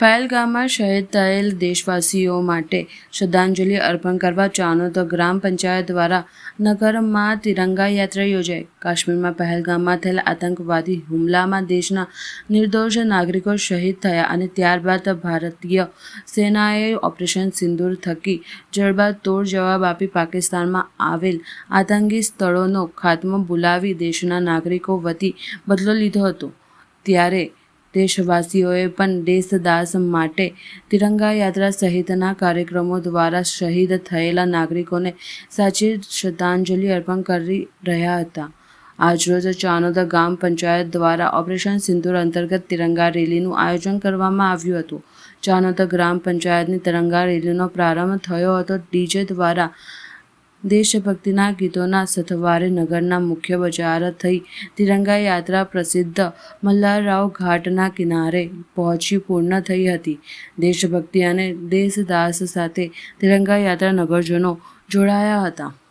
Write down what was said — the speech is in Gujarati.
પહેલગામમાં શહીદ થયેલ દેશવાસીઓ માટે શ્રદ્ધાંજલિ અર્પણ કરવા ચાનોદ ગ્રામ પંચાયત દ્વારા નગરમાં તિરંગા યાત્રા યોજાઈ. કાશ્મીરમાં પહેલગામમાં થયેલ આતંકવાદી હુમલામાં દેશના નિર્દોષ નાગરિકો શહીદ થયા અને ત્યારબાદ ભારતીય સેનાએ ઓપરેશન સિંદૂર થકી જડબાતોડ જવાબ આપી પાકિસ્તાનમાં આવેલ આતંકી સ્થળોનો ખાત્મો બોલાવી દેશના નાગરિકો વતી બદલો લીધો હતો. ત્યારે દેશવાસીઓએ પણ દેશદાસ માટે તિરંગા યાત્રા સહિતના કાર્યક્રમો દ્વારા શહીદ થયેલા નાગરિકોને સાચી શ્રદ્ધાંજલિ અર્પણ કરી રહ્યા હતા. આજરોજ ચાનોદ ગામ પંચાયત દ્વારા ઓપરેશન સિંદૂર અંતર્ગત તિરંગા રેલીનું આયોજન કરવામાં આવ્યું હતું. ચાનોદ ગ્રામ પંચાયતની તિરંગા રેલીનો પ્રારંભ થયો હતો. ડીજે દ્વારા દેશભક્તિના ગીતોના સથવારે નગરના મુખ્ય બજાર થઈ તિરંગા યાત્રા પ્રસિદ્ધ મલ્હારરાવ ઘાટના કિનારે પહોંચી પૂર્ણ થઈ હતી. દેશભક્તિ અને દેશદાસ સાથે તિરંગા યાત્રા નગરજનો જોડાયા હતા.